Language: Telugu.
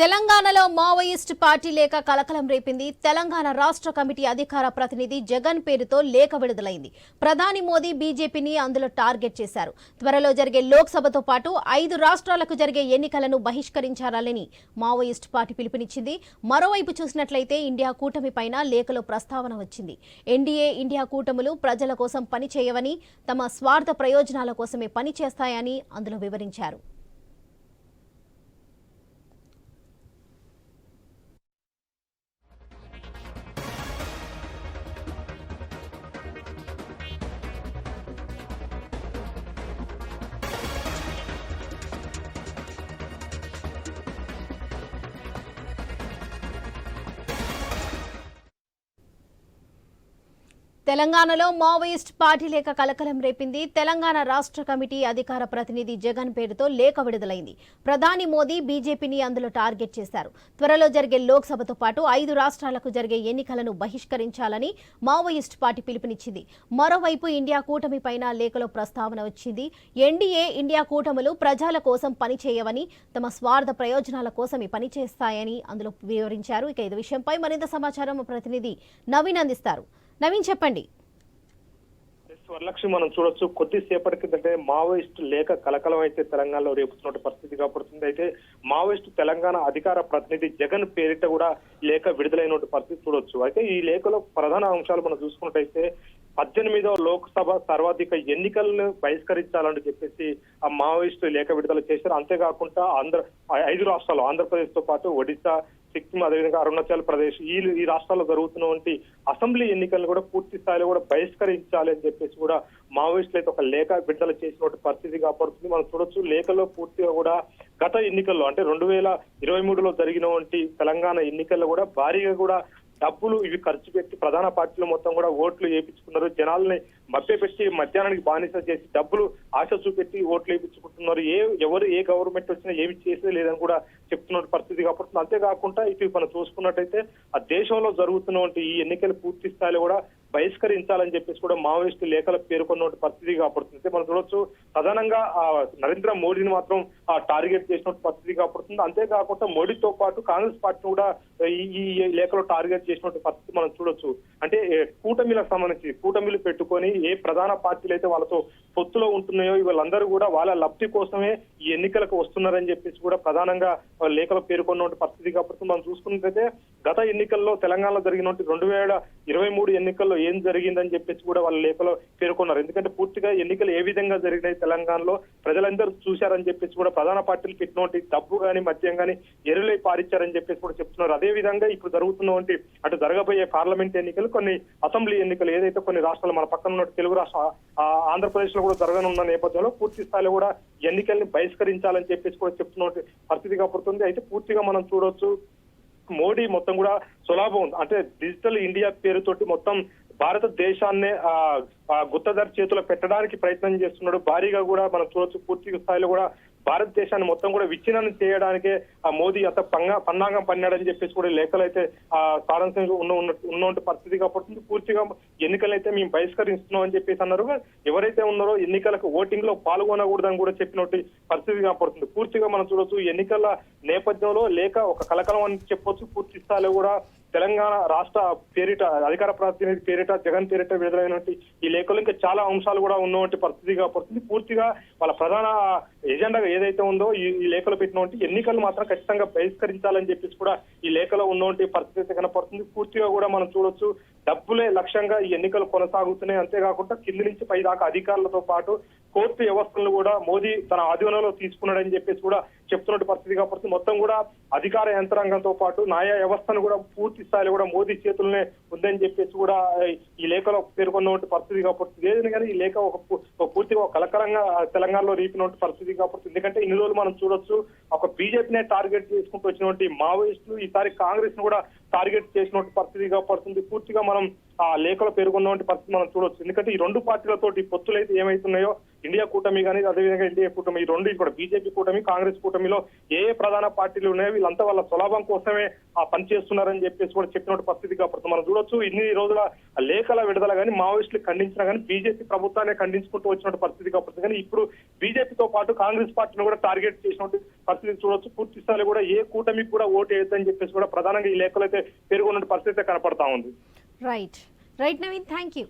తెలంగాణలో మావోయిస్ట్ పార్టీ లేఖ కలకలం రేపింది. తెలంగాణ రాష్ట్ర కమిటీ అధికార ప్రతినిధి జగన్ పేరుతో లేఖ విడుదలైంది. ప్రధాని మోదీ బీజేపీని అందులో టార్గెట్ చేశారు. త్వరలో జరిగే లోక్సభతో పాటు ఐదు రాష్ట్రాలకు జరిగే ఎన్నికలను బహిష్కరించాలని మావోయిస్ట్ పార్టీ పిలుపునిచ్చింది. మరోవైపు చూసినట్లయితే ఇండియా కూటమి పైన లేఖలో ప్రస్తావన వచ్చింది. ఎన్డీఏ ఇండియా కూటములు ప్రజల కోసం పనిచేయవని తమ స్వార్థ ప్రయోజనాల కోసమే పనిచేస్తాయని అందులో వివరించారు. తెలంగాణలో మావోయిస్ట్ పార్టీ లేఖ కలకలం రేపింది. తెలంగాణ రాష్ట్ర కమిటీ అధికార ప్రతినిధి జగన్ పేరుతో లేఖ విడుదలైంది. ప్రధాని మోదీ బీజేపీని అందులో టార్గెట్ చేశారు. త్వరలో జరిగే లోక్సభతో పాటు ఐదు రాష్ట్రాలకు జరిగే ఎన్నికలను బహిష్కరించాలని మావోయిస్ట్ పార్టీ పిలుపునిచ్చింది. మరోవైపు ఇండియా కూటమి పైన లేఖలో ప్రస్తావన వచ్చింది. ఎన్డీఏ ఇండియా కూటములు ప్రజల కోసం పనిచేయవని తమ స్వార్థ ప్రయోజనాల కోసం ఈ పనిచేస్తాయని అందులో వివరించారు. ఇక ఇది విషయంపై మరింత సమాచారం ప్రతినిధి నవీన్ అందిస్తారు. నవీన్ చెప్పండి. వరలక్ష్మి మనం చూడొచ్చు కొద్దిసేపటి కిందంటే మావోయిస్టు లేఖ కలకలం అయితే తెలంగాణలో రేపుతున్న పరిస్థితి కాబడుతుంది. అయితే మావోయిస్టు తెలంగాణ అధికార ప్రతినిధి జగన్ పేరిట కూడా లేఖ విడుదలైన పరిస్థితి చూడొచ్చు. అయితే ఈ లేఖలో ప్రధాన అంశాలు మనం చూసుకున్నట్టయితే పద్దెనిమిదవ లోక్సభ సర్వాధిక ఎన్నికలను బహిష్కరించాలని చెప్పేసి ఆ మావోయిస్టులు లేఖ విడుదల చేశారు. అంతేకాకుండా ఆంధ్ర ఐదు రాష్ట్రాలు ఆంధ్రప్రదేశ్తో పాటు ఒడిశా సిక్కిం అదేవిధంగా అరుణాచల్ ప్రదేశ్ ఈ ఈ రాష్ట్రాల్లో జరుగుతున్నటువంటి అసెంబ్లీ ఎన్నికలను కూడా పూర్తి స్థాయిలో కూడా బహిష్కరించాలి అని చెప్పేసి కూడా మావోయిస్టులు అయితే ఒక లేఖ విడుదల చేసినటువంటి పరిస్థితి కాపాడుతుంది. మనం చూడొచ్చు లేఖలో పూర్తిగా కూడా గత ఎన్నికల్లో అంటే రెండు వేల ఇరవై మూడులో జరిగినటువంటి తెలంగాణ ఎన్నికల్లో కూడా భారీగా కూడా డబ్బులు ఇవి ఖర్చు పెట్టి ప్రధాన పార్టీలు మొత్తం కూడా ఓట్లు వేయించుకున్నారు. జనాల్ని మభ్యపెట్టి మధ్యాహ్నానికి బానిస చేసి డబ్బులు ఆశ చూపెట్టి ఓట్లు వేయించుకుంటున్నారు. ఏ ఎవరు ఏ గవర్నమెంట్ వచ్చినా ఏమి చేసేది లేదని కూడా చెప్తున్న పరిస్థితి కాబట్టి అంతేకాకుండా ఇటు మనం చూసుకున్నట్టయితే ఆ దేశంలో జరుగుతున్నటువంటి ఈ ఎన్నికలు పూర్తి స్థాయిలో కూడా బహిష్కరించాలని చెప్పేసి కూడా మావోయిస్టు లేఖలు పేర్కొన్న పరిస్థితి కాబడుతుంది. మనం చూడొచ్చు ప్రధానంగా ఆ నరేంద్ర మోడీని మాత్రం ఆ టార్గెట్ చేసిన పరిస్థితి కాబడుతుంది. అంతేకాకుండా మోడీతో పాటు కాంగ్రెస్ పార్టీ కూడా ఈ ఈ లేఖలో టార్గెట్ చేసినటువంటి పరిస్థితి మనం చూడొచ్చు. అంటే కూటమిలకు సంబంధించి కూటమిలు పెట్టుకొని ఏ ప్రధాన పార్టీలు అయితే వాళ్ళతో పొత్తులో ఉంటున్నాయో వీళ్ళందరూ కూడా వాళ్ళ లబ్ధి కోసమే ఈ ఎన్నికలకు వస్తున్నారని చెప్పేసి కూడా ప్రధానంగా లేఖలో పేర్కొన్న పరిస్థితి కాబట్టి మనం చూసుకున్నట్లయితే గత ఎన్నికల్లో తెలంగాణలో జరిగినటువంటి రెండు వేల ఇరవై మూడు ఎన్నికల్లో ఏం జరిగిందని చెప్పేసి కూడా వాళ్ళ లేఖలో పేర్కొన్నారు. ఎందుకంటే పూర్తిగా ఎన్నికలు ఏ విధంగా జరిగినాయి తెలంగాణలో ప్రజలందరూ చూశారని చెప్పేసి కూడా ప్రధాన పార్టీలు పెట్టినటువంటి డబ్బు కానీ మద్యం కానీ ఎరులై పారిచ్చారని చెప్పేసి కూడా చెప్తున్నారు. అదే విధంగా ఇప్పుడు జరుగుతున్నటువంటి అటు జరగబోయే పార్లమెంట్ ఎన్నికలు కొన్ని అసెంబ్లీ ఎన్నికలు ఏదైతే కొన్ని రాష్ట్రాలు మన పక్కన ఉన్న తెలుగు రాష్ట్ర ఆంధ్రప్రదేశ్లో కూడా జరగనున్న నేపథ్యంలో పూర్తి స్థాయిలో కూడా ఎన్నికల్ని బహిష్కరించాలని చెప్పేసి కూడా చెప్తున్న పరిస్థితి కాబడుతుంది అయితే పూర్తిగా మనం చూడొచ్చు మోడీ మొత్తం కూడా సులభం అంటే డిజిటల్ ఇండియా పేరుతోటి మొత్తం భారతదేశాన్నే గుత్తదారి చేతిలో పెట్టడానికి ప్రయత్నం చేస్తున్నాడు. భారీగా కూడా మనం చూడొచ్చు పూర్తి స్థాయిలో కూడా భారతదేశాన్ని మొత్తం కూడా విచ్ఛిన్నం చేయడానికే ఆ మోదీ అంత పంగా పన్నాగం పన్నాడని చెప్పేసి కూడా లేఖలు అయితే ఆ సారాంశంగా ఉన్న ఉన్న ఉన్నటువంటి పరిస్థితి కాబట్టి పూర్తిగా ఎన్నికలైతే మేము బహిష్కరిస్తున్నాం అని చెప్పేసి అన్నారు. ఎవరైతే ఉన్నారో ఎన్నికలకు ఓటింగ్లో పాల్గొనకూడదని కూడా చెప్పినట్టు పరిస్థితి కనపడుతుంది. పూర్తిగా మనం చూడొచ్చు ఎన్నికల నేపథ్యంలో లేక ఒక కలకలం అని చెప్పొచ్చు. పూర్తి స్థాయిలో కూడా తెలంగాణ రాష్ట్ర పేరిట అధికార ప్రతినిధి పేరిట జగన్ పేరిట విడుదలైనటువంటి ఈ లేఖలు ఇంకా చాలా అంశాలు కూడా ఉన్నటువంటి పరిస్థితి పడుతుంది పూర్తిగా వాళ్ళ ప్రధాన ఎజెండా ఏదైతే ఉందో ఈ లేఖలు లేఖలో పెట్టినటువంటి ఎన్నికలు మాత్రం ఖచ్చితంగా బహిష్కరించాలని చెప్పేసి కూడా ఈ లేఖలో ఉన్నటువంటి పరిస్థితి కనపడుతుంది. పూర్తిగా కూడా మనం చూడొచ్చు డబ్బులే లక్ష్యంగా ఈ ఎన్నికలు కొనసాగుతున్నాయి. అంతేకాకుండా కింది నుంచి పై దాకా అధికారులతో పాటు కోర్టు వ్యవస్థలను కూడా మోదీ తన ఆధీనంలో తీసుకున్నాడని చెప్పేసి కూడా చెప్తున్నట్టు పరిస్థితి కాబట్టి మొత్తం కూడా అధికార యంత్రాంగంతో పాటు న్యాయ వ్యవస్థను కూడా పూర్తి స్థాయిలో కూడా మోదీ చేతుల్లోనే ఉందని చెప్పేసి కూడా ఈ లేఖలో పేర్కొన్నటువంటి పరిస్థితి కాబట్టి లేదని కానీ ఈ లేఖ ఒక పూర్తిగా ఒక కలకరంగా తెలంగాణలో రీపినటువంటి పరిస్థితి కాబట్టి ఎందుకంటే ఇన్ని రోజులు మనం చూడొచ్చు ఒక బీజేపీనే టార్గెట్ చేసుకుంటూ వచ్చినటువంటి మావోయిస్టులు ఈసారి కాంగ్రెస్ను కూడా టార్గెట్ చేసినటువంటి పరిస్థితి కాబడుతుంది పూర్తిగా మనం ఆ లేఖలో పేర్కొన్నటువంటి పరిస్థితి మనం చూడొచ్చు. ఎందుకంటే ఈ రెండు పార్టీలతోటి పొత్తులు అయితే ఏమైతున్నాయో ఇండియా కూటమి కానీ అదేవిధంగా ఎన్డీఏ కూటమి ఈ రెండు కూడా బీజేపీ కూటమి కాంగ్రెస్ కూటమిలో ఏ ఏ ప్రధాన పార్టీలు ఉన్నాయో వీళ్ళంతా వాళ్ళ స్వలాభం కోసమే ఆ పని చేస్తున్నారని చెప్పేసి కూడా చెప్పినటువంటి పరిస్థితి కాబట్టి మనం చూడొచ్చు. ఇన్ని రోజుల లేఖల విడుదల కానీ మావోయిస్టులు ఖండించినా కానీ బీజేపీ ప్రభుత్వాన్ని ఖండించుకుంటూ వచ్చినటువంటి పరిస్థితి. కాబట్టి కానీ ఇప్పుడు బీజేపీతో పాటు కాంగ్రెస్ పార్టీని కూడా టార్గెట్ చేసినటువంటి పరిస్థితి చూడొచ్చు. పూర్తి స్థాయిలో కూడా ఏ కూటమికి కూడా ఓటు వేయొద్దని చెప్పేసి కూడా ప్రధానంగా ఈ లేఖలు అయితే పేర్కొన్న పరిస్థితి అయితే కనపడతా ఉంది. Right right Naveen thank you